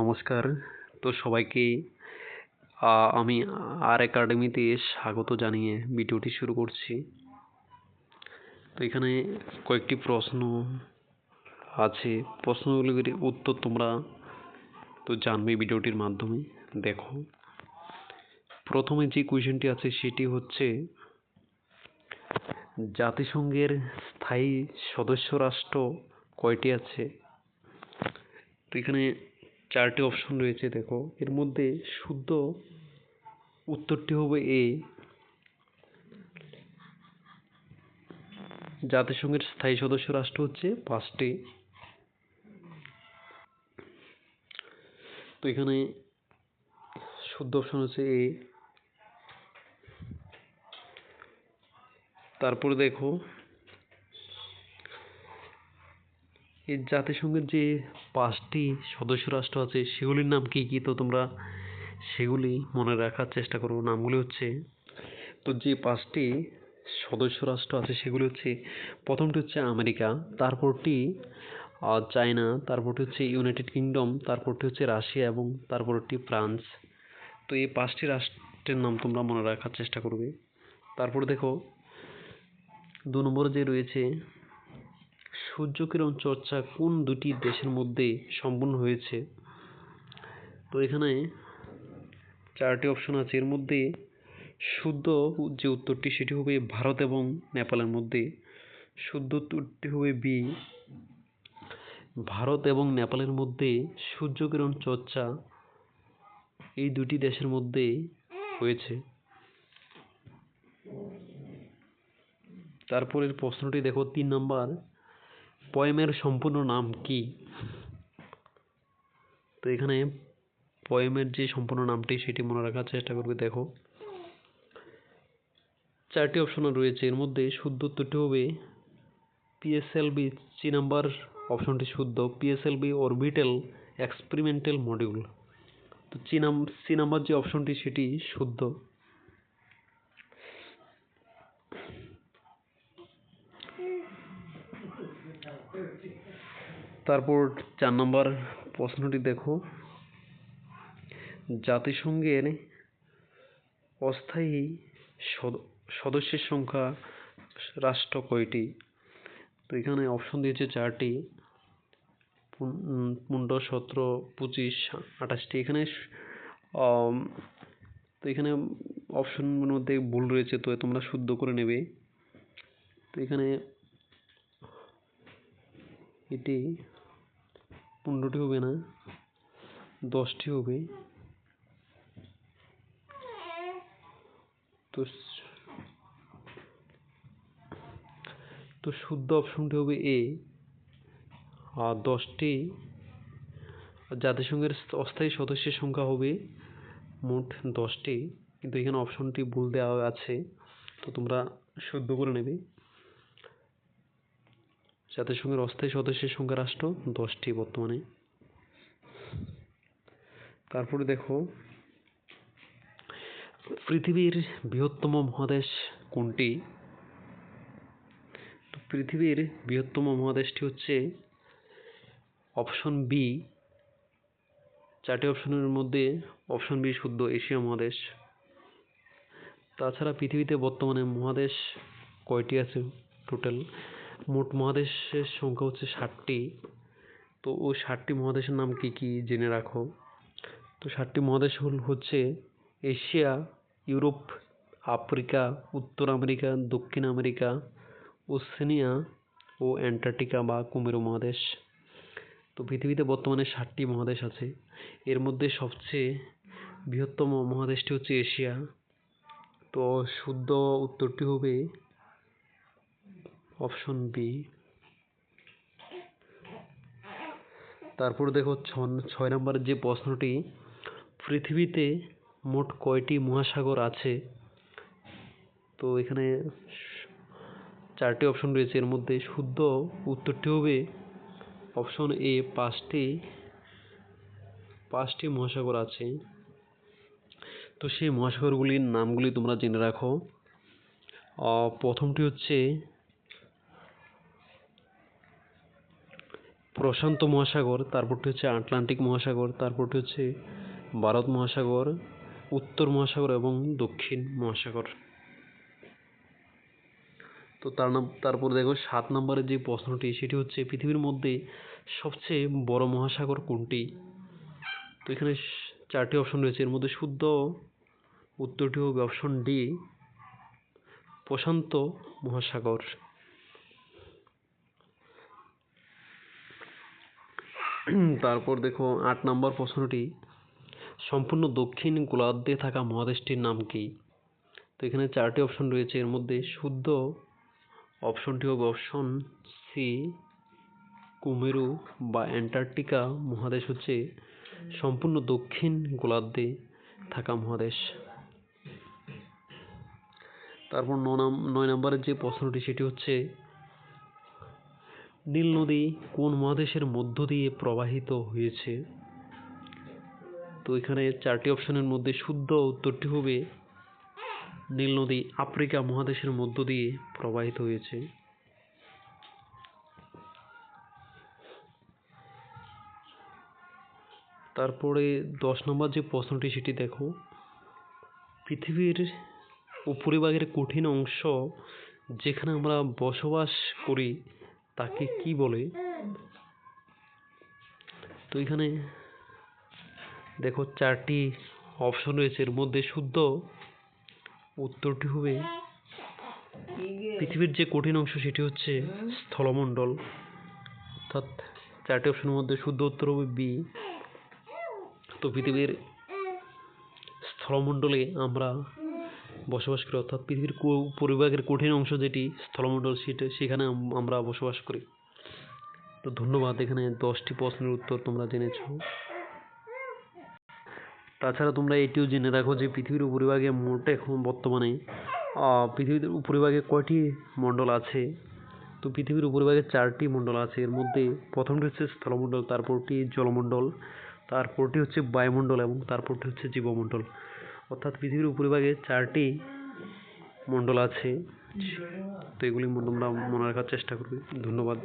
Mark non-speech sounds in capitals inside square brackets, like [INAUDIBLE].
নমস্কার। তো সবাইকে আমি আর একাডেমিতে স্বাগত জানিয়ে ভিডিওটি শুরু করছি। তো এখানে কয়েকটি প্রশ্ন আছে। প্রশ্নগুলির উত্তর তোমরা তো জানবে ভিডিওটির মাধ্যমে। দেখো। প্রথমে যে কোয়েশ্চেনটি আছে সেটি হচ্ছে, জাতিসংঘের স্থায়ী সদস্য রাষ্ট্র কয়টি আছে? তো এখানে চারটি অপশন রয়েছে, দেখো। এর মধ্যে শুদ্ধ উত্তরটি হবে এ জাতিসংঘের স্থায়ী সদস্য রাষ্ট্র হচ্ছে পাঁচটি। তো এখানে শুদ্ধ অপশন হচ্ছে এ তারপরে দেখো এই জাতিসংঘের যে পাঁচটি সদস্য রাষ্ট্র আছে, সেগুলির নাম কি কি? তো তোমরা সেগুলি মনে রাখার চেষ্টা করো। নামগুলি হচ্ছে, তো যে পাঁচটি সদস্য রাষ্ট্র আছে, সেগুলি হচ্ছে, প্রথমটি হচ্ছে আমেরিকা, তারপরটি চায়না, তারপরটি হচ্ছে ইউনাইটেড কিংডম, তারপরটি হচ্ছে রাশিয়া এবং তারপরটি ফ্রান্স। তো এই পাঁচটি রাষ্ট্রের নাম তোমরা মনে রাখার চেষ্টা করবে। তারপর দেখো, দু নম্বরে যে রয়েছে সূর্যকিরণ চর্চা কোন দুটি দেশের মধ্যে সম্পন্ন হয়েছে? তো এখানে চারটি অপশন আছে। এর মধ্যে শুদ্ধ যে উত্তরটি সেটি হবে ভারত এবং নেপালের মধ্যে। শুদ্ধ উত্তরটি হবে বি ভারত এবং নেপালের মধ্যে সূর্যকিরণ চর্চা এই দুটি দেশের মধ্যে হয়েছে। তারপরের প্রশ্নটি দেখো, তিন নম্বর। পয়েমের সম্পূর্ণ নাম কি? তো এখানে পয়েমের যে সম্পূর্ণ নামটি সেটি মনে রাখার চেষ্টা করবে, দেখো। চারটি অপশন রয়েছে। এর মধ্যে শুদ্ধ উত্তরটি হবে পিএসএলবি সি নাম্বার অপশনটি শুদ্ধ। পিএসএলবি অরবিটাল এক্সপেরিমেন্টাল মডিউল তো চি নাম সি নাম্বার যে অপশনটি সেটি শুদ্ধ। তারপর চার নম্বর প্রশ্নটি দেখো। জাতিসংঘের অস্থায়ী সদস্যের সংখ্যা রাষ্ট্র কয়টি? তো এখানে অপশন দিয়েছে চারটি। পনেরো, সতেরো, পঁচিশ, আঠাশটি। এখানে তো এখানে অপশনের মধ্যে ভুল রয়েছে, তো তোমরা শুদ্ধ করে নেবে। তো এখানে এটি পনেরোটি হবে না, দশটি হবে। তো তো শুদ্ধ অপশনটি হবে এ। আর দশটি জাতিসংঘের অস্থায়ী সদস্যের সংখ্যা হবে মোট দশটি। কিন্তু এখানে অপশনটি ভুল দেওয়া আছে, তো তোমরা শুদ্ধ করে নেবে। জাতিসংঘের অস্থায়ী সদস্যের সংখ্যা রাষ্ট্র দশটি বর্তমানে। তারপরে দেখো, পৃথিবীর বৃহত্তম মহাদেশ কোনটি? তো পৃথিবীর বৃহত্তম মহাদেশটি হচ্ছে অপশন বি। চারটি অপশনের মধ্যে অপশন বি শুদ্ধ, এশিয়া মহাদেশ। তাছাড়া পৃথিবীতে বর্তমানে মহাদেশ কয়টি আছে টোটাল মোট মহাদেশের সংখ্যা হচ্ছে ষাটটি। তো ওই ষাটটি মহাদেশের নাম কি কি জেনে রাখো। তো ষাটটি মহাদেশ হল, হচ্ছে এশিয়া, ইউরোপ, আফ্রিকা, উত্তর আমেরিকা, দক্ষিণ আমেরিকা, ওসেনিয়া ও অ্যান্টার্কটিকা বা কুমেরু মহাদেশ। তো পৃথিবীতে বর্তমানে ষাটটি মহাদেশ আছে। এর মধ্যে সবচেয়ে বৃহত্তম মহাদেশটি হচ্ছে এশিয়া। তো শুদ্ধ উত্তরটি হবে অপশন বি। তারপর দেখো ছয় নম্বরের যে প্রশ্নটি, পৃথিবীতে মোট কয়টি মহাসাগর আছে? তো এখানে চারটি অপশন রয়েছে, এর মধ্যে শুদ্ধ উত্তরটি হবে অপশন এ, পাঁচটি পাঁচটি মহাসাগর আছে। তো সেই মহাসাগরগুলির নামগুলি তোমরা জেনে রাখো। প্রথমটি হচ্ছে প্রশান্ত মহাসাগর তারপরটি হচ্ছে আটলান্টিক মহাসাগর তারপরটি হচ্ছে ভারত মহাসাগর, উত্তর মহাসাগর এবং দক্ষিণ মহাসাগর। তো তার তারপর দেখো সাত নম্বরের যে প্রশ্নটি, সেটি হচ্ছে পৃথিবীর মধ্যে সবচেয়ে বড় মহাসাগর কোনটি? তো এখানে চারটি অপশন রয়েছে, এর মধ্যে শুদ্ধ উত্তরটি হবে অপশন ডি, প্রশান্ত মহাসাগর। [CLEARS THROAT] তারপর দেখো আট নম্বর প্রশ্নটি, সম্পূর্ণ দক্ষিণ গোলার্ধে থাকা মহাদেশটির নাম কি? তো এখানে চারটি অপশন রয়েছে, এর মধ্যে শুদ্ধ অপশনটি হবে অপশন সি কুমেরু বা অ্যান্টার্কটিকা মহাদেশ হচ্ছে সম্পূর্ণ দক্ষিণ গোলার্ধে থাকা মহাদেশ। তারপর নয় নম্বরের যে প্রশ্নটি, সেটি হচ্ছে নীল নদী কোন মহাদেশের মধ্য দিয়ে প্রবাহিত হয়েছে? তো এখানে চারটি অপশনের মধ্যে শুদ্ধ উত্তরটি হবে নীল নদী আফ্রিকা মহাদেশের মধ্য দিয়ে প্রবাহিত হয়েছে। তারপরে দশ নম্বর যে প্রশ্নটি, সেটি দেখো। পৃথিবীর উপরিভাগের কঠিন অংশ যেখানে আমরা বসবাস করি তাকে কি বলে? তো এখানে দেখো চারটি অপশন রয়েছে। এর মধ্যে শুদ্ধ উত্তরটি হবে পৃথিবীর যে কঠিন অংশ সেটি হচ্ছে স্থলমণ্ডল। অর্থাৎ চারটি অপশনের মধ্যে শুদ্ধ উত্তর হবে বি। তো পৃথিবীর স্থলমণ্ডলে আমরা বসবাস করি অর্থাৎ পৃথিবীর পরিভাগের কঠিন অংশ যেটি স্থলমণ্ডল, সেটা সেখানে আমরা বসবাস করি। তো ধন্যবাদ, এখানে দশটি প্রশ্নের উত্তর তোমরা জেনেছো। তাছাড়া তোমরা এটিও জেনে রাখো যে পৃথিবীর উপরিভাগে মোট এখন বর্তমানে পৃথিবীর উপরিভাগে কয়টি মণ্ডল আছে? তো পৃথিবীর উপরিভাগে চারটি মণ্ডল আছে। এর মধ্যে প্রথমটি হচ্ছে স্থলমণ্ডল, তারপরটি জলমণ্ডল, তারপরটি হচ্ছে বায়ুমণ্ডল এবং তারপরটি হচ্ছে জীবমণ্ডল। অর্থাৎ পৃথিবীর উপরিভাগে চারটি মণ্ডল আছে। তো এগুলি আমরা মনে রাখার চেষ্টা করবে। ধন্যবাদ।